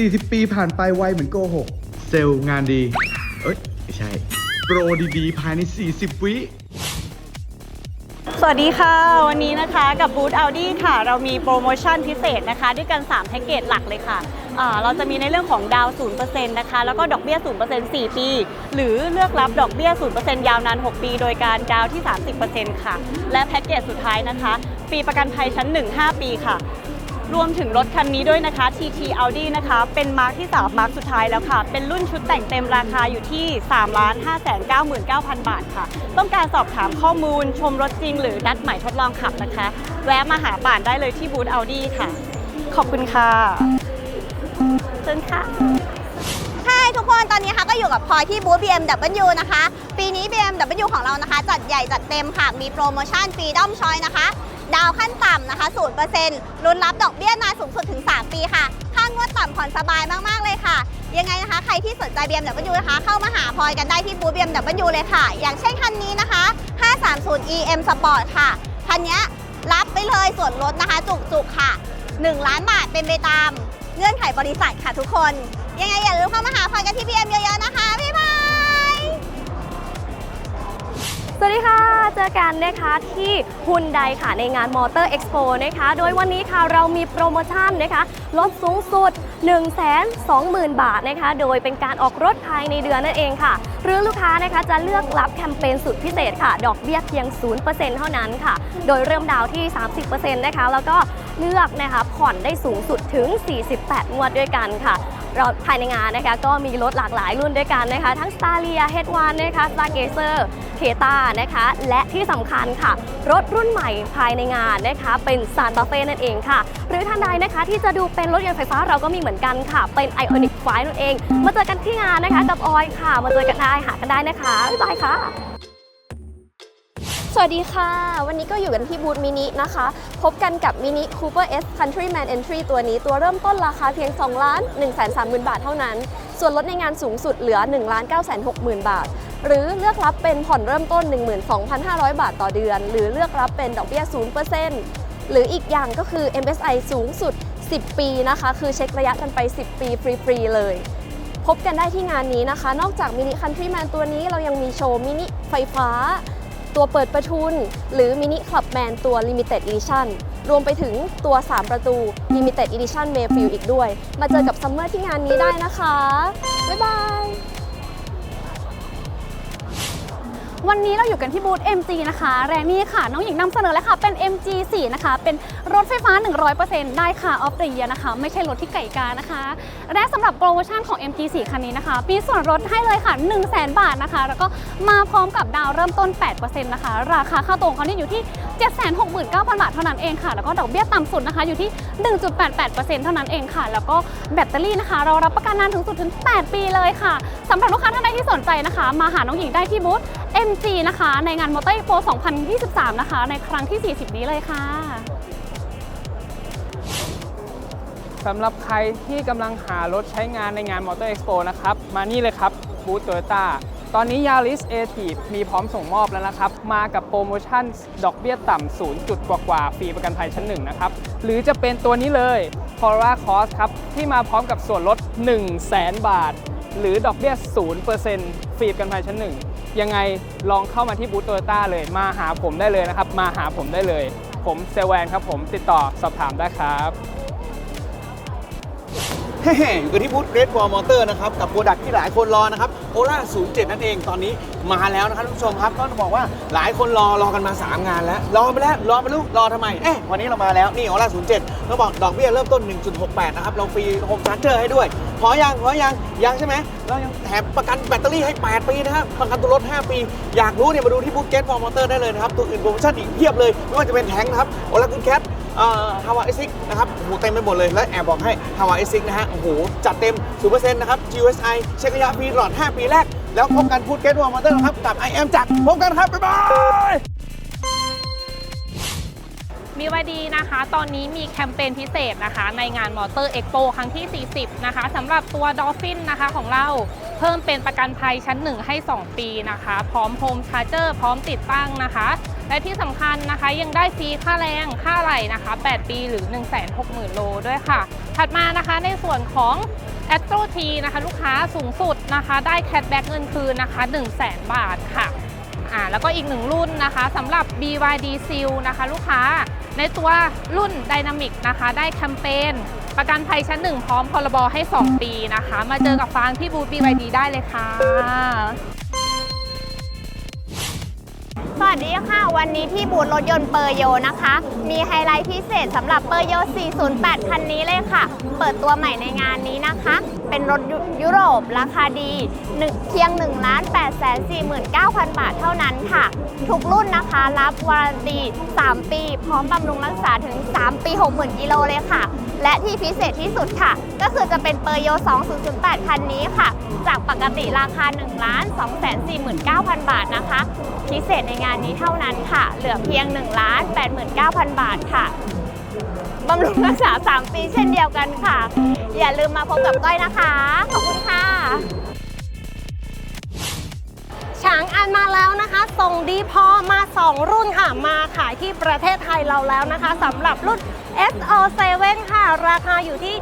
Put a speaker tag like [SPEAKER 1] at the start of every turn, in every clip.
[SPEAKER 1] 40 ปีผ่านไปไวเหมือนโกหก เซลล์งานดี เอ้ย ไม่ใช่ โปรดีๆ ภายใน 40 วิ
[SPEAKER 2] สวัสดีค่ะ วันนี้นะคะกับบูธ Audi ค่ะ เรามีโปรโมชั่นพิเศษนะคะ ด้วยกัน 3 แพ็กเกจหลักเลยค่ะอ่าเราจะมีในเรื่องของดาว 0%นะคะ แล้วก็ดอกเบี้ย 0% 4 ปี หรือเลือกรับดอกเบี้ย 0%ยาวนาน 6 ปี โดยการดาวที่ 30%ค่ะ และแพ็กเกจสุดท้ายนะคะ ปีประกันภัยชั้น 1 5 ปีค่ะ รวมถึงรถคันนี้ด้วยนะคะ TT Audi นะคะ เป็นมาร์คที่3มาร์คสุดท้ายแล้วค่ะ เป็นรุ่นชุดแต่งเต็มราคาอยู่ที่ 3 5 9 9 0 0 0 บาทค่ะ ต้องการสอบถามข้อมูล ชมรถจริง หรือนัดหมายทดลองขับนะคะ แวะมาหาป่านได้เลยที่บูธ Audi ค่ะ ขอบคุณค่ะเชิญค่ะ
[SPEAKER 3] ใช่ทุกคนตอนนี้ค่ะก็อยู่กับพลอยที่บูธ BMW นะคะ ปีนี้ BMW ของเรานะคะ จัดใหญ่จัดเต็มค่ะ มีโปรโมชั่นฟรีดอมชอยนะคะ ดาวขั้นต่ำนะคะ0%รุนรับดอกเบี้ยนานสูงสุดถึง 3 ปีค่ะ ค่างวดต่ำผ่อนสบายมาก ๆ เลยค่ะ ยังไงนะคะ ใครที่สนใจ BMW นะคะ เข้ามาหาพลอยกันได้ที่บูธ BMW เลยค่ะ อย่างเช่นคันนี้นะคะ 530 EM Sport ค่ะ คันนี้รับไปเลยส่วนลดนะคะ จุกๆค่ะ 1 ล้านบาทเป็นไปตามเงื่อนไขบริษัทค่ะทุกคน ยังไงอย่าลืมเข้ามาหาพลอยกันที่ BM เยอะๆนะคะบ๊า
[SPEAKER 4] วัสดีค่ะ เจอกันนะคะที่ฮุนไดค่ะในงานมอเตอร์เอ็กซ์โปนะคะ โดยวันนี้ค่ะเรามีโปรโมชั่นนะคะลดสูงสุด 1 2 0 0 0 0 บาทนะคะ โดยเป็นการออกรถภายในเดือนนั่นเองค่ะ หรือลูกค้านะคะจะเลือกรับแคมเปญสุดพิเศษค่ะ ดอกเบี้ยเพียง 0%เท่านั้นค่ะ โดยเริ่มดาวน์ที่ 30%นะคะ แล้วก็เลือกนะคะผ่อนได้สูงสุดถึง 48 งวดด้วยกันค่ะ เราภายในงานนะคะก็มีรถหลากหลายรุ่นด้วยกันนะคะ ทั้ง s t a r i a H1 นะคะ Stargazer k e t a นะคะ และที่สำคัญค่ะ รถรุ่นใหม่ภายในงานนะคะ เป็น Santa Fe นั่นเองค่ะ หรือท่านใดนะคะที่จะดูเป็นรถยนต์ไฟฟ้าเราก็มีเหมือนกันค่ะ เป็น Ioniq 5นั่นเอง มาเจอกันที่งานนะคะกับออยค่ะ มาเจอกันได้หากันได้นะคะบ๊ายบายค่ะ สวัสดีค่ะ วันนี้ก็อยู่กันที่บูธมินินะคะ พบกันกับมินิ Cooper S Countryman Entry ตัวนี้ตัวเริ่มต้นราคาเพียง 2 ล้าน1 3 0 0 0 0 บาทเท่านั้น ส่วนลดในงานสูงสุดเหลือ 1 ล้าน9 6 0 0 0 0 บาท หรือเลือกรับเป็นผ่อนเริ่มต้น 12,500 บาทต่อเดือน หรือเลือกรับเป็นดอกเบี้ย 0%หรืออีกอย่างก็คือ MSI สูงสุด 10 ปีนะคะ คือเช็คระยะกันไป 10 ปีฟรีๆเลยพบกันได้ที่งานนี้นะคะ นอกจากมินิคันทรีแมนตัวนี้เรายังมีโชว์มินิไฟฟ้า ตัวเปิดประทุน หรือมินิคลับแมนตัว Limited Edition รวมไปถึงตัว 3 ประตู Limited Edition Mayfield อีกด้วย มาเจอกับซัมเมอร์ที่งานนี้ได้นะคะ บ๊ายบาย
[SPEAKER 5] วันนี้เราอยู่กันที่บูธ MG นะคะ แรงนี่ค่ะ น้องหญิงนำเสนอเลยค่ะ เป็น MG4 นะคะ เป็นรถไฟฟ้า 100%ได้ค่ะออฟเด e เ e นะคะ ไม่ใช่รถที่ไก่กานะคะ และสำหรับโปรโมชั่นของ MG4 คันนี้นะคะ มีส่วนลดให้เลยค่ะ 1 0 0 0 0แบาทนะคะ แล้วก็มาพร้อมกับดาวเริ่มต้น 8%นะคะ ราคาค่าตัวของเขานี่อยู่ที่ 769,000 บาทเท่านั้นเองค่ะ แล้วก็ดอกเบี้ยต่ำสุดนะคะ อยู่ที่ 1.88%เท่านั้นเองค่ะ แล้วก็แบตเตอรี่นะคะ เรารับประกันนานถึงสุดถึง 8 ปีเลยค่ะสำหรับลูกค้าท่านใดที่สนใจนะคะ มาหาน้องหญิงได้ที่บูธ MG นะคะในงานมอเตอร์ Expo 2023 นะคะ ในครั้งที่ 40 นี้เลยค่ะ
[SPEAKER 6] สำหรับใครที่กำลังหารถใช้งานในงานมอเตอร์เอ็กซ์โปนะครับ มานี่เลยครับบูธโตโยต้าตอนนี้ Yaris a t i v มีพร้อมส่งมอบแล้วนะครับ มากับโปรโมชั่น ดอกเบี้ยต่ำ0จุดกว่าๆฟรีประกันภัยชั้นหนึ่งนะครับ หรือจะเป็นตัวนี้เลย c o r a Cross ครับ ที่มาพร้อมกับส่วนลด 1 0 0 0 0แบาท หรือดอกเบี้ย 0%ฟรีประกันภัยชั้นหนึ่ง ยังไงลองเข้ามาที่บูธโตโยต้าเลย มาหาผมได้เลยนะครับ มาหาผมได้เลย ผมเซลแวนครับผมติดต่อสอบถามได้ครับ
[SPEAKER 7] อยู่กันที่บูธเกรดวอลมอเตอร์นะครับ กับโปรดักที่หลายคนรอนะครับโอล่า07 นั่นเองตอนนี้มาแล้วนะครับท่านผู้ชมครับต้องบอกว่าหลายคนรอรอกันมา 3 งานแล้ว รอไปแล้ว รอไปลูกรอทำไมเอ๊ะวันนี้เรามาแล้วนี่โอล่า07เขาบอกดอกเบี้ยเริ่มต้น 1.68 นะครับ เราฟรีโฮมชาร์เจอร์ให้ด้วย พอยังพอยังยังใช่ไหมเรายังแถมประกันแบตเตอรี่ให้ 8 ปีนะครับประกันตัวรถ 5 ปี อยากรู้เนี่ยมาดูที่บูธเกรดวอลมอเตอร์ได้เลยนะครับตัวอื่นโปรโมชั่นอีกเพียบเลยไม่ว่าจะเป็นแท้งนะครับโอล่าคุณแคท ฮาวาเอซิกนะครับโอ้โหเต็มไปหมดเลย และแอบบอกให้ฮาวาเอซิกนะฮะโอ้โหจัดเต็ม 0%นะครับ GSI เช็คระยะฟรีตลอด 5 ปีแรก แล้วพบกันพูดเกตวอร์มอเตอร์ครับ กับ i อ m จากพบกันครับ บ๊ายบาย
[SPEAKER 8] มีวดีนะคะ ตอนนี้มีแคมเปญพิเศษนะคะ ในงานมอเตอร์เอ็กโปครั้งที่ 40 นะคะสำหรับตัวดอฟฟินนะคะของเรา พิ่มเป็นประกันภัยชั้น 1 ให้ 2 ปีนะคะ พร้อมโฮมชาร์เจอร์พร้อมติดตั้งนะคะ และที่สำคัญนะคะยังได้ฟรีค่าแรงค่าไหลนะคะ 8 ปีหรือ 160,000 โลด้วยค่ะ ถัดมานะคะในส่วนของ a s t r o T นะคะ ลูกค้าสูงสุดนะคะ ได้แค t แบ็กเงินคืนนะคะ 1 0 0 0 0แบาทค่ะอ่าแล้วก็อีกหนึ่งรุ่นนะคะสำหรับ BYD Seal นะคะ ลูกค้าในตัวรุ่น Dynamic นะคะ ได้แคมเปญ ประกันภัยชั้น 1 พร้อมพรบให้ 2 ปีนะคะ มาเจอกับฟางที่บูธ BYD ได้เลยค่ะ
[SPEAKER 3] วัสดีค่ะ วันนี้ที่บูธรถยนต์เปอร์โยนะคะ มีไฮไลท์พิเศษสำหรับเปอร์โย 408 คันนี้เลยค่ะ เปิดตัวใหม่ในงานนี้นะคะ เป็นรถยุยุโรปราคาดีเพียง 1 8 4 9 0 0 0 บาทเท่านั้นค่ะ ทุกรุ่นนะคะ รับวารันตี 3 ปี พร้อมบำรุงรักษาถึง 3 ปี 60,000กิโลเลยค่ะ และที่พิเศษที่สุดค่ะ ก็คือจะเป็นเปอร์โย 2008 คันนี้ค่ะ จากปกติราคา 1 2 4 9 0 0 0 บาทนะคะ พิเศษในงานนี้เท่านั้นค่ะ เหลือเพียง1 8 9 0 0 0 บาทค่ะบำรุงรักษา 3 ปีเช่นเดียวกันค่ะ อย่าลืมมาพบกับก้อยนะคะ ขอบคุณค่ะ
[SPEAKER 9] ฉางอันมาแล้วนะคะ ส่งดีพอมา 2 รุ่นค่ะ มาขายที่ประเทศไทยเราแล้วนะคะสำหรับรุ่น SO7 ค่ะ ราคาอยู่ที่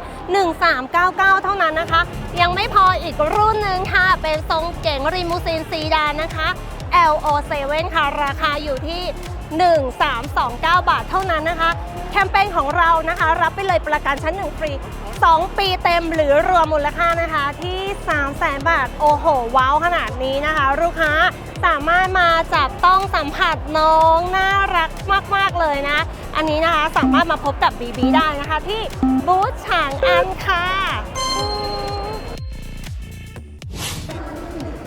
[SPEAKER 9] 1399 เท่านั้นนะคะ ยังไม่พออีกรุ่นหนึ่งค่ะ เป็นทรงเก๋งริมูซีนซีดานนะคะ LO7 ค่ะ ราคาอยู่ที่ 1329 บาทเท่านั้นนะคะ แคมเปญของเรานะคะ รับไปเลยประกันชั้นหนึ่งฟรี 2 ปีเต็มหรือรวมมูลค่านะคะที่ 3 0 0แสนบาท โอ้โห ว้าวขนาดนี้นะคะ ลูกค้าสามารถมาจับต้องสัมผัสน้อง น่ารักมาก ๆ เลยนะ อันนี้นะคะสามารถมาพบกับบีบีได้นะคะที่บูธฉางอันค่ะ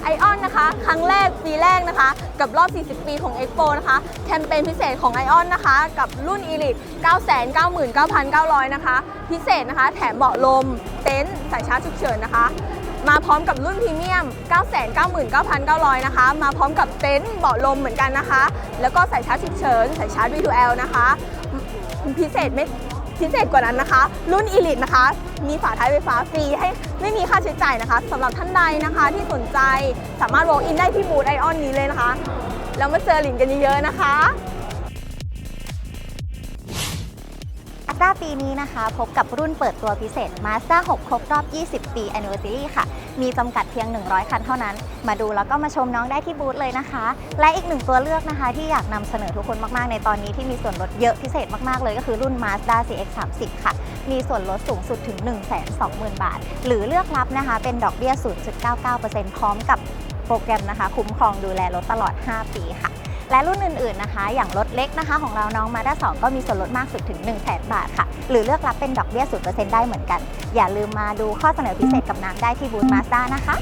[SPEAKER 3] ไอออนนะคะ ครั้งแรกปีแรกนะคะ กับรอบ 40 ปีของ Expo นะคะ แคมเปญพิเศษของไอออนนะคะ กับรุ่น Elite 999,900 นะคะ พิเศษนะคะ แถมเบาะลม เต็นท์สายชาร์จฉุกเฉินนะคะ มาพร้อมกับรุ่นพรีเมียม 999,900 นะคะ มาพร้อมกับเต็นท์เบาะลมเหมือนกันนะคะ แล้วก็สายชาร์จฉุกเฉินสายชาร์จ V2L นะคะ พิเศษไม่ พิเศษกว่านั้นนะคะ รุ่น Elite นะคะ มีฝาท้ายไฟฟ้าฟรีให้ไม่มีค่าใช้จ่ายนะคะสำหรับท่านใดนะคะที่สนใจสามารถ walk in ได้ที่บูธไอออนนี้เลยนะคะแล้วมาเจอหลินกันเยอะๆนะคะ
[SPEAKER 10] Mazda ปีนี้นะคะ พบกับรุ่นเปิดตัวพิเศษ Mazda 6 ครบรอบ 20 ปี Anniversary ค่ะ มีจำกัดเพียง 100 คันเท่านั้น มาดูแล้วก็มาชมน้องได้ที่บูธเลยนะคะ และอีกหนึ่งตัวเลือกนะคะ ที่อยากนำเสนอทุกคนมากๆ ในตอนนี้ที่มีส่วนลดเยอะพิเศษมากๆ เลยก็คือรุ่น Mazda CX-30 ค่ะ มีส่วนลดสูงสุดถึง 120,000 บาท หรือเลือกรับนะคะเป็นดอกเบี้ย 0.99%พร้อมกับโปรแกรมนะคะ คุ้มครองดูแลรถตลอด 5 ปีค่ะ และรุ่นอื่นๆนะคะ อย่างรถเล็กนะคะของเราน้องมาด้า2ก็มีส่วนลดมากสุดถึง 1 0 0 0 0แบาทค่ะ หรือเลือกรับเป็นดอกเบี้ย0%ได้เหมือนกัน อย่าลืมมาดูข้อเสนอพิเศษกับนางได้ที่บูธมาสด้านะคะ